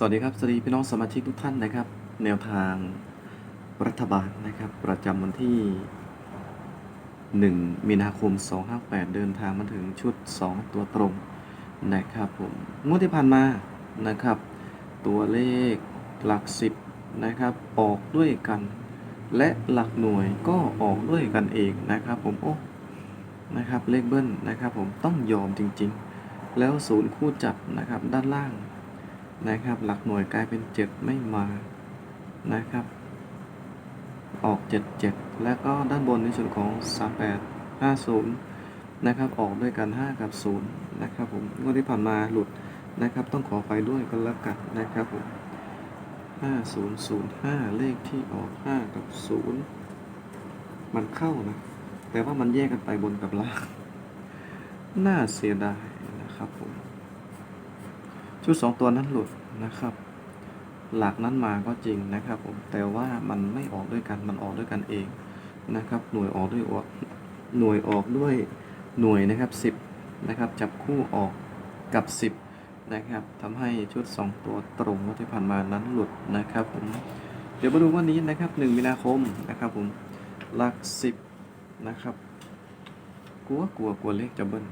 สวัสดีครับ สวัสดีพี่น้องสมาชิกทุกท่านนะครับ แนวทางรัฐบาลนะครับ ประจำวันที่ 1 มีนาคม 258 เดินทางมาถึงชุด 2 ตัวตรงนะครับผมงวดที่ผ่านมานะครับ ตัวเลขหลัก 10 นะครับ ออกด้วยกัน และหลักหน่วยก็ออกด้วยกันเองนะครับผมโอ้นะครับเลขเบิ้ลนะครับผมต้องยอมจริง ๆ แล้วศูนย์คู่จับนะครับด้านล่าง นะครับ หลักหน่วยกลายเป็น7ไม่มานะครับ ออก77แล้วก็ด้านบนในส่วนของ38 50นย์นะครับออกด้วยกัน 5 กับ 0 นะครับผมงวดที่ผ่านมาหลุดนะครับ ต้องขอไฟด้วยกันแล้วกันนะครับผม5005 เลขที่ออก 5 กับ 0 มันเข้านะ แต่ว่ามันแยกกันไปบนกับล่าง น่าเสียดายนะครับผม ชุดสองตัวนั้นหลุดนะครับ หลักนั้นมาก็จริงนะครับผมแต่ว่ามันไม่ออกด้วยกันมันออกด้วยกันเองนะครับ หน่วยออกด้วยออกหน่วยออกด้วยหน่วยนะครับ 10นะครับ จับคู่ออกกับ 10 นะครับทำให้ชุด 2 ตัวตรงงวดที่ผ่านมานั้นหลุดนะครับผมเดี๋ยวมาดูวันนี้นะครับ 1 มีนาคมนะครับผมหลัก 10 นะครับ กลัวกลัวกลัวเลขจะเบิ้ล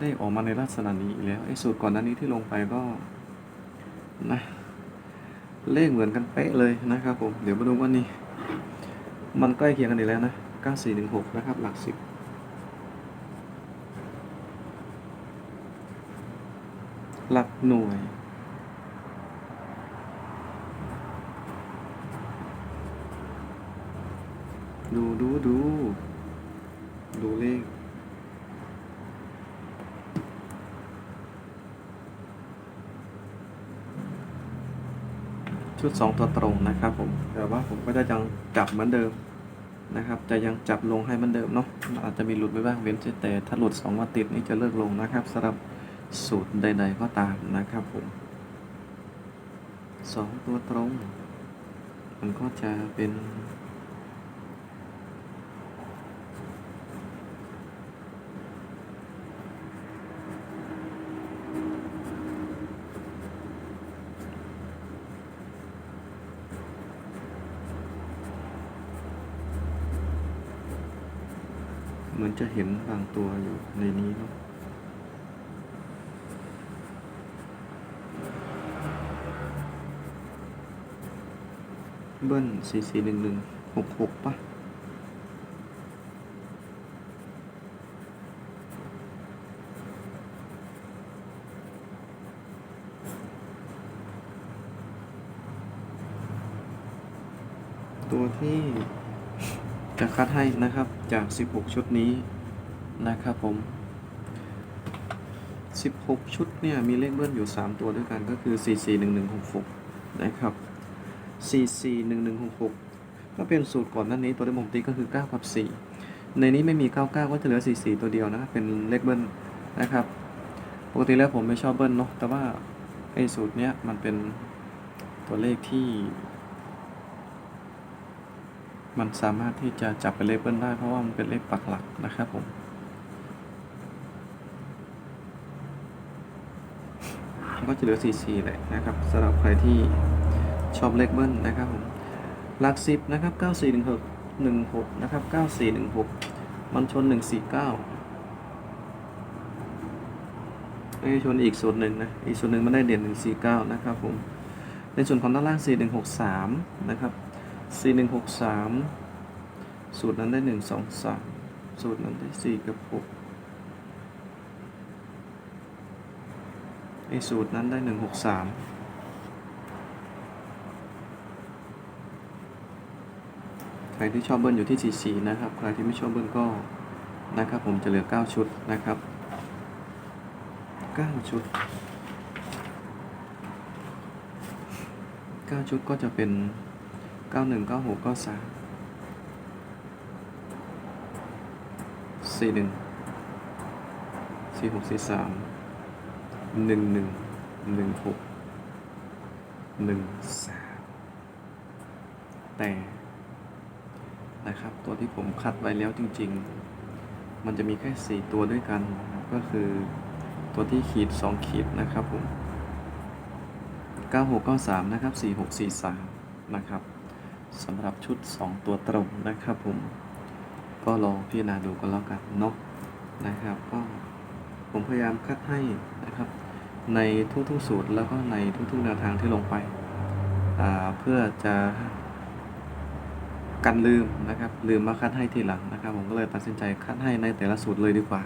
ได้ออกมาในลักษณะนี้อีกแล้วไอ้สูตรก่อนหน้านี้ที่ลงไปก็นะเลขเหมือนกันเป๊ะเลยนะครับผม เดี๋ยวมาดูว่านี่ มันใกล้เคียงกันอีกแล้วนะ 9416 นะครับ หลักสิบหลักหน่วย ดูดูดู ดูเลข ชุด 2 ตัวตรงนะครับผมแต่ว่าผมก็จะยังจับเหมือนเดิมนะครับ จะยังจับลงให้เหมือนเดิมเนาะอาจจะมีหลุดไปบ้างเว้นแต่ถ้าหลุด2วันติดนี่จะเลิกลงนะครับสำหรับสูตรใด ๆ ก็ตามนะครับผม2ตัวตรง มันก็จะเป็น เหมือนจะเห็นบางตัวอยู่ในนี้เนาะเบิ้ลสี่สี่หนึ่งหนึ่งหกหกป่ะตัวที่ จะคัดให้นะครับจาก 16 ชุดนี้นะครับผม 16 ชุดเนี่ยมีเลขเบิ้ลอยู่ 3 ตัวด้วยกันก็คือ 441166 นะครับ 441166 ก็เป็นสูตรก่อนหน้านี้ตัวที่ผมตีก็คือ 9 กับ 4 ในนี้ไม่มี 99 ก็จะเหลือ 44 ตัวเดียวนะครับเป็นเลขเบิ้ลนะครับ ปกติแล้วผมไม่ชอบเบิ้ลเนาะแต่ว่าไอ้สูตรเนี้ยมันเป็นตัวเลขที่ มันสามารถที่จะจับเป็นเลเบิลได้เพราะว่ามันเป็นเลขปักหลักนะครับผมก็จะเหลือ 44แหละนะครับสำหรับใครที่ชอบเลขเบิ้ลนะครับผมหลักสิบนะครับ 9416 16 นะครับ 9416 มันชน 149ไอ้ชนอีกส่วนหนึ่งนะ อีกส่วนหนึ่งมันได้เด่น 149 นะครับผม ในส่วนของด้านล่าง 4163 นะครับ 4163สูตรนั้นได้123สูตรนั้นได้4กับ6ไอสูตรนั้นได้163ใครที่ชอบเบิ้ลอยู่ที่ 44 นะครับ ใครที่ไม่ชอบเบิ้ลก็นะครับ ผมจะเหลือ 9 ชุดนะครับ 9 ชุด 9 ชุดก็จะเป็น 91 96 93 41 46 43หกเก้าสามสี่หนึ่งสี่หกสี่สามหนึ่งหนึ่งหนึ่งหกหนึ่งสามแต่นะครับตัวที่ผมคัดไว้แล้วจริง ๆ มันจะมีแค่สี่ตัวด้วยกันก็คือตัวที่ขีดสองขีดนะครับผม9693 นะครับ 4643 นะครับ สำหรับชุด 2 ตัวตรงนะครับผม ก็ลองพิจารณาดูกันแล้วกันเนาะนะครับ ก็ผมพยายามคัดให้นะครับ ในทุกๆสูตรแล้วก็ในทุกๆแนวทางที่ลงไป เพื่อจะกันลืมนะครับ ลืมมาคัดให้ทีหลังนะครับ ผมก็เลยตัดสินใจคัดให้ในแต่ละสูตรเลยดีกว่า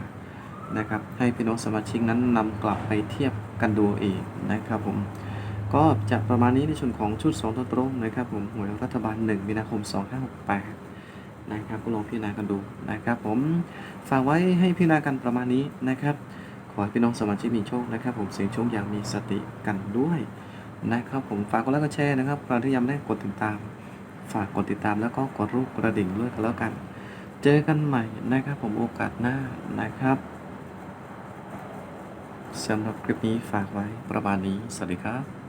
นะครับ ให้พี่น้องสมาชิกนั้นนำกลับไปเทียบกันดูเองนะครับผม ก็จะประมาณนี้ในส่วนของชุด 2 ตัวตรงนะครับผมหวยรัฐบาล 1 มีนาคม 2568 นะครับก็ลองพิจารณากันดูนะครับผมฝากไว้ให้พิจารณากันประมาณนี้นะครับ ขอให้พี่น้องสมาชิกมีโชคนะครับ ผมเสียงโชคอย่างมีสติกันด้วยนะครับผมฝากกดไลค์กดแชร์นะครับใครที่ยังไม่ได้กดติดตาม ฝากกดติดตามแล้วก็กดรูปกระดิ่งด้วยกันแล้วกัน เจอกันใหม่นะครับผมโอกาสหน้านะครับสำหรับคลิปนี้ฝากไว้ประมาณนี้ สวัสดีครับ